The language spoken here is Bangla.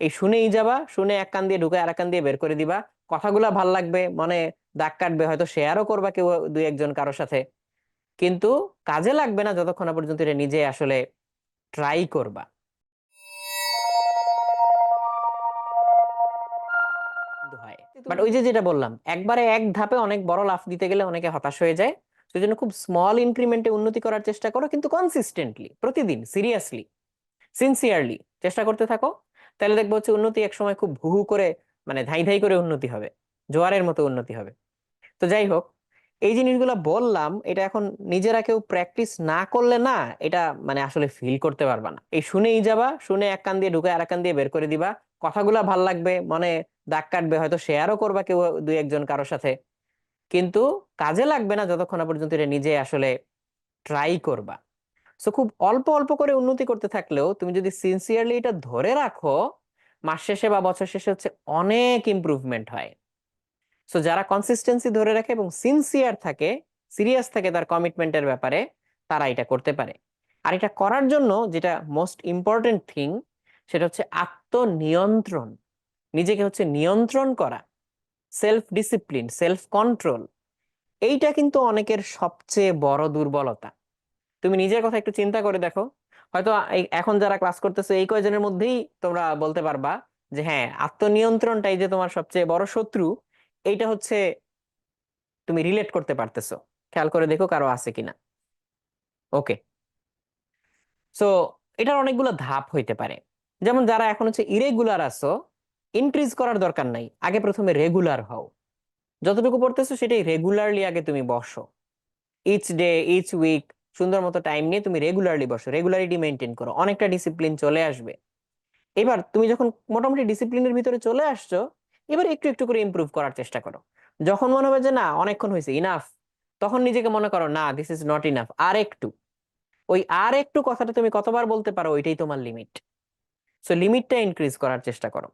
এই শুনেই যাবা শুনে এক কান দিয়ে ঢুকে আর এক কান দিয়ে বের করে দিবা। কথাগুলা ভালো লাগবে মনে দাগ কাটবে হয়তো শেয়ারও করবা কেউ দুই একজন কারোর সাথে। কিন্তু কাজে লাগবে না যতক্ষণ না পর্যন্ত এটা নিজে আসলে ট্রাই করবা। বাট ওই যে যেটা বললাম একবারে এক ধাপে অনেক বড় লাফ দিতে গেলে অনেকে হতাশ হয়ে যায়। সেই জন্য খুব স্মল ইনক্রিমেন্টে উন্নতি করার চেষ্টা করো কিন্তু কনসিস্টেন্টলি প্রতিদিন সিরিয়াসলি সিনসিয়ারলি চেষ্টা করতে থাকো। তাহলে দেখব হচ্ছে উন্নতি এক সময় খুব ভুহু করে মানে ধাই ধাই করে উন্নতি হবে, জোয়ারের মতো উন্নতি হবে। তো যাই হোক, এই জিনিসগুলো বললাম, এটা এখন নিজেরা কেউ প্র্যাকটিস না করলে না এটা মানে আসলে ফিল করতে পারবা না। এই শুনেই যাবা, শুনে এক কান দিয়ে ঢুকে আর এক কান দিয়ে বের করে দিবা, কথাগুলা ভালো লাগবে, মনে দাগ কাটবে, হয়তো শেয়ারও করবা কেউ দুই একজন কারোর সাথে। কিন্তু কাজে লাগবে না যতক্ষণ পর্যন্ত এটা নিজে আসলে ট্রাই করবা। সো খুব অল্প অল্প করে উন্নতি করতে থাকলেও তুমি যদি সিনসিয়ারলি এটা ধরে রাখো, মাস শেষে বা বছর শেষে হচ্ছে অনেক ইমপ্রুভমেন্ট হয়। সো যারা কনসিস্টেন্সি ধরে রাখে এবং সিনসিয়ার থাকে সিরিয়াস থাকে তার কমিটমেন্টের ব্যাপারে, তারা এটা করতে পারে। আর এটা করার জন্য যেটা মোস্ট ইম্পর্টেন্ট থিং সেটা হচ্ছে আত্মনিয়ন্ত্রণ। নিজেকে হচ্ছে নিয়ন্ত্রণ করা। সেলফ ডিসিপ্লিন সেলফ কন্ট্রোল এইটা কিন্তু অনেকের সবচেয়ে বড় দুর্বলতা। তুমি নিজের কথা একটু চিন্তা করে দেখো। হয়তো এখন যারা ক্লাস করতেছো, এই কয়জনের মধ্যেই তোমরা বলতে পারবা যে হ্যাঁ আত্মনিয়ন্ত্রণটাই যে তোমার সবচেয়ে বড় শত্রু, এইটা হচ্ছে তুমি রিলেট করতে পারতেছো। খেয়াল করে দেখো কারও আছে কিনা। ওকে সো এটার অনেকগুলো ধাপ হইতে পারে। যেমন যারা এখন হচ্ছে ইরেগুলার আছো ইনক্রিজ করার দরকার নাই। আগে প্রথমে রেগুলার হও। যতটুকু পড়তেছো সেটাই রেগুলারলি আগে তুমি বসো। ইচ ডে ইচ উইক সুন্দর মতো টাইম নিয়ে তুমি রেগুলারলি বসো রেগুলারিটি মেনটেন করো, অনেকটা ডিসিপ্লিন চলে আসবে। এবার তুমি যখন মোটামুটি ডিসিপ্লিনের ভিতরে চলে আসছো, এবার একটু একটু করে ইম্প্রুভ করার চেষ্টা করো। যখন মনে হবে যে না, অনেকক্ষণ হয়েছে ইনাফ তখন নিজেকে মনে করো, না দিস ইজ নট ইনাফ আর একটু, ওই আর একটু কথাটা তুমি কতবার বলতে পারো, ওইটাই তোমার লিমিট সো লিমিটটা ইনক্রিজ করার চেষ্টা করো।